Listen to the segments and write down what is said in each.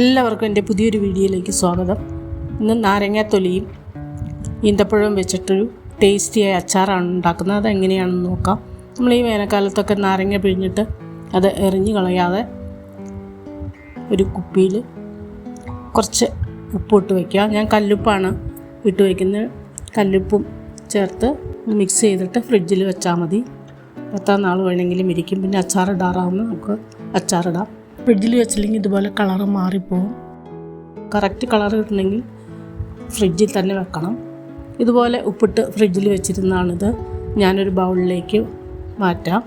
എല്ലാവർക്കും എന്റെ പുതിയൊരു വീഡിയോയിലേക്ക് സ്വാഗതം. ഇന്ന് നാരങ്ങാത്തൊലിയും ഈന്തപ്പഴവും വെച്ചിട്ടൊരു ടേസ്റ്റിയായ അച്ചാറാണ് ഉണ്ടാക്കുന്നത്. അതെങ്ങനെയാണെന്ന് നോക്കാം. നമ്മൾ ഈ വേനൽക്കാലത്തൊക്കെ നാരങ്ങ പിഴിഞ്ഞിട്ട് അത് എറിഞ്ഞു കളയാതെ ഒരു കുപ്പിയിൽ കുറച്ച് ഉപ്പിട്ട് വയ്ക്കുക ഞാൻ കല്ലുപ്പാണ് ഇട്ട് വയ്ക്കുന്നത് കല്ലുപ്പും ചേർത്ത് മിക്സ് ചെയ്തിട്ട് ഫ്രിഡ്ജിൽ വെച്ചാൽ മതി. എത്ര നാൾ വേണമെങ്കിലും ഇരിക്കും. പിന്നെ അച്ചാറിടാറാകുമ്പോൾ നമുക്ക് അച്ചാറിടാം ഫ്രിഡ്ജിൽ വെച്ചില്ലെങ്കിൽ ഇതുപോലെ കളറ് മാറിപ്പോവും. കറക്റ്റ് കളർ കിട്ടണമെങ്കിൽ ഫ്രിഡ്ജിൽ തന്നെ വെക്കണം. ഇതുപോലെ ഉപ്പിട്ട് ഫ്രിഡ്ജിൽ വെച്ചിരുന്നാണിത്. ഞാനൊരു ബൗളിലേക്ക് മാറ്റാം.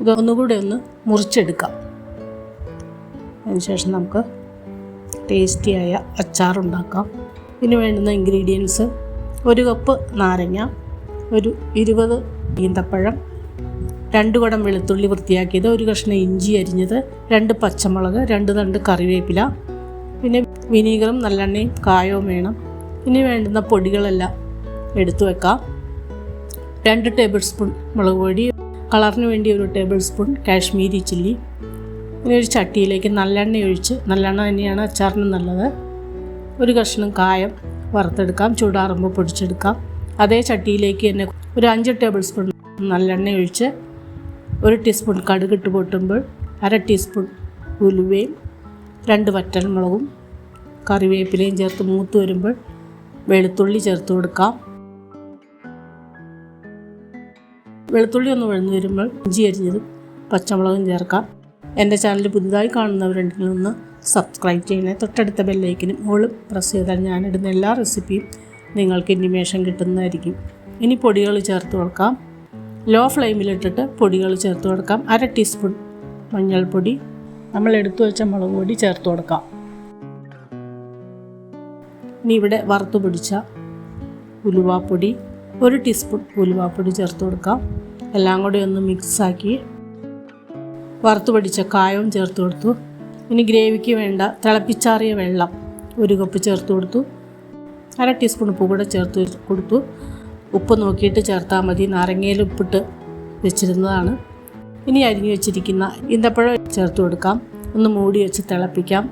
ഇത് ഒന്നുകൂടെ ഒന്ന് മുറിച്ചെടുക്കാം. അതിനുശേഷം നമുക്ക് ടേസ്റ്റിയായ അച്ചാറുണ്ടാക്കാം ഇതിന് വേണ്ടുന്ന ഇൻഗ്രീഡിയൻസ് ഒരു കപ്പ് നാരങ്ങ ഒരു ഇരുപത് ഈന്തപ്പഴം രണ്ട് കുടം വെളുത്തുള്ളി വൃത്തിയാക്കിയത് ഒരു കഷ്ണം ഇഞ്ചി അരിഞ്ഞത് രണ്ട് പച്ചമുളക് രണ്ട് തണ്ട് കറിവേപ്പില പിന്നെ വിനീഗറും നല്ലെണ്ണയും കായവും വേണം. ഇനി വേണ്ടുന്ന പൊടികളെല്ലാം എടുത്തു വെക്കാം. രണ്ട് ടേബിൾ സ്പൂൺ മുളക് പൊടി കളറിന് വേണ്ടി ഒരു ടേബിൾ സ്പൂൺ കാശ്മീരി ചില്ലി ഇനി ഒരു ചട്ടിയിലേക്ക് നല്ലെണ്ണ ഒഴിച്ച് നല്ലെണ്ണ തന്നെയാണ് അച്ചാറിന് നല്ലത്. ഒരു കഷ്ണം കായം വറുത്തെടുക്കാം ചൂടാറുമ്പോൾ പൊടിച്ചെടുക്കാം. അതേ ചട്ടിയിലേക്ക് തന്നെ ഒരു അഞ്ച് ടേബിൾ സ്പൂൺ നല്ലെണ്ണ ഒഴിച്ച് ഒരു ടീസ്പൂൺ കടുകിട്ട് പൊട്ടുമ്പോൾ അര ടീസ്പൂൺ ഉലുവയും രണ്ട് വറ്റൽമുളകും കറിവേപ്പിലയും ചേർത്ത് മൂത്ത് വരുമ്പോൾ വെളുത്തുള്ളി ചേർത്ത് കൊടുക്കാം. വെളുത്തുള്ളി ഒന്ന് വഴന്നു വരുമ്പോൾ ഇഞ്ചി അരിഞ്ഞതും പച്ചമുളകും ചേർക്കാം. എന്റെ ചാനൽ പുതുതായി കാണുന്നവരുണ്ടെങ്കിൽ ഒന്ന് സബ്സ്ക്രൈബ് ചെയ്യണേ. തൊട്ടടുത്ത ബെല്ലൈക്കിനും ഓളും പ്രസ് ചെയ്താൽ ഞാനിടുന്ന എല്ലാ റെസിപ്പിയും നിങ്ങൾക്ക് ഇനിമേഷൻ കിട്ടുന്നതായിരിക്കും. ഇനി പൊടികൾ ചേർത്ത് കൊടുക്കാം. ലോ ഫ്ലെയിമിലിട്ടിട്ട് പൊടികൾ ചേർത്ത് കൊടുക്കാം. അര ടീസ്പൂൺ മഞ്ഞൾപ്പൊടി. നമ്മൾ എടുത്തു വെച്ച മുളക് പൊടി ചേർത്ത് കൊടുക്കാം. ഇനി ഇവിടെ വറുത്ത് പിടിച്ച ഉലുവാപ്പൊടി ഒരു ടീസ്പൂൺ ഉലുവാപ്പൊടി ചേർത്ത് കൊടുക്കാം. എല്ലാം കൂടി ഒന്ന് മിക്സാക്കി വറുത്ത് പിടിച്ച കായവും ചേർത്ത് കൊടുത്തു. ഇനി ഗ്രേവിക്ക് വേണ്ട തിളപ്പിച്ചാറിയ വെള്ളം ഒരു കപ്പ് ചേർത്ത് കൊടുത്തു. അര ടീസ്പൂൺ ഉപ്പ് കൂടെ ചേർത്ത് കൊടുത്തു. ഉപ്പ് നോക്കിയിട്ട് ചേർത്താൽ മതി. നാരങ്ങയിൽ ഉപ്പിട്ട് വെച്ചിരുന്നതാണ്. ഇനി അരിഞ്ഞു വെച്ചിരിക്കുന്ന ഈന്തപ്പഴം ചേർത്ത് കൊടുക്കാം. ഒന്ന് മൂടി വെച്ച് തിളപ്പിക്കാം.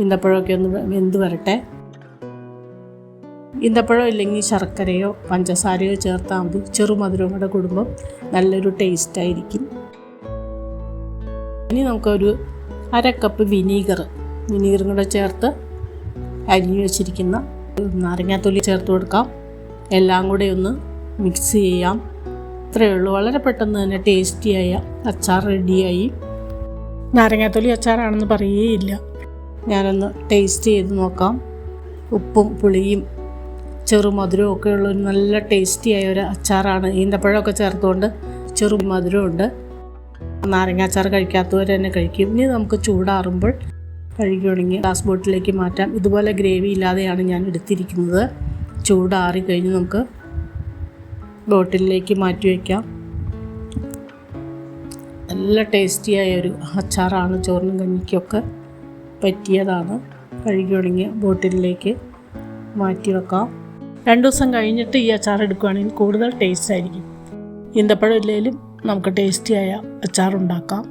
ഈന്തപ്പഴമൊക്കെ ഒന്ന് വെന്ത് വരട്ടെ. ഈന്തപ്പഴം ഇല്ലെങ്കിൽ ശർക്കരയോ പഞ്ചസാരയോ ചേർത്താൽ മതി. ചെറുമധുരവും കൂടെ കുടുംബം നല്ലൊരു ടേസ്റ്റായിരിക്കും ഇനി നമുക്കൊരു അര കപ്പ് വിനീഗർ വിനീഗറും കൂടെ ചേർത്ത് അരിഞ്ഞു വെച്ചിരിക്കുന്ന നാരങ്ങാത്തൊലി ചേർത്ത് കൊടുക്കാം. എല്ലാം കൂടെ ഒന്ന് മിക്സ് ചെയ്യാം. ഇത്രയേ ഉള്ളൂ. വളരെ പെട്ടെന്ന് തന്നെ ടേസ്റ്റിയായ അച്ചാർ റെഡിയായി നാരങ്ങാത്തൊലി അച്ചാറാണെന്ന് പറയുകയില്ല. ഞാനൊന്ന് ടേസ്റ്റ് ചെയ്ത് നോക്കാം. ഉപ്പും പുളിയും ചെറുമധുരവും ഒക്കെ ഉള്ള ഒരു നല്ല ടേസ്റ്റിയായ ഒരു അച്ചാറാണ്. ഈന്തപ്പഴമൊക്കെ ചേർത്തുകൊണ്ട് ചെറു മധുരമുണ്ട് നാരങ്ങ അച്ചാർ കഴിക്കാത്തവർ തന്നെ കഴിക്കും. ഇനി നമുക്ക് ചൂടാറുമ്പോൾ കഴുകി തുടങ്ങി ഗ്ലാസ് ബോട്ടിലേക്ക് മാറ്റാം. ഇതുപോലെ ഗ്രേവി ഇല്ലാതെയാണ് ഞാൻ എടുത്തിരിക്കുന്നത്. ചൂടാറി കഴിഞ്ഞ് നമുക്ക് ബോട്ടിലേക്ക് മാറ്റി വയ്ക്കാം. നല്ല ടേസ്റ്റിയായ ഒരു അച്ചാറാണ് ചോറിനും കഞ്ഞിക്കൊക്കെ പറ്റിയതാണ്. കഴുകി ഉണങ്ങിയ ബോട്ടിലേക്ക് മാറ്റി വെക്കാം. രണ്ട് ദിവസം കഴിഞ്ഞിട്ട് ഈ അച്ചാർ എടുക്കുകയാണെങ്കിൽ കൂടുതൽ ടേസ്റ്റ് ആയിരിക്കും. ഈന്തപ്പഴം ഇല്ലെങ്കിലും നമുക്ക് ടേസ്റ്റിയായ അച്ചാർ ഉണ്ടാക്കാം.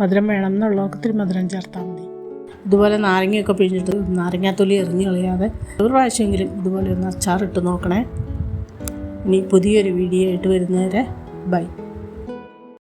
മധുരം വേണം എന്നുള്ളവർക്ക് ഇത്തിരി മധുരം ചേർത്താൽ മതി. ഇതുപോലെ നാരങ്ങയൊക്കെ പിഴിഞ്ഞിട്ട് നാരങ്ങാത്തൊലി എറിഞ്ഞ് കളയാതെ ഒരു പ്രാവശ്യമെങ്കിലും ഇതുപോലെ ഒന്ന് അച്ചാറിട്ട് നോക്കണേ. ഇനി പുതിയൊരു വീഡിയോ ആയിട്ട് വരുന്നവരെ ബൈ.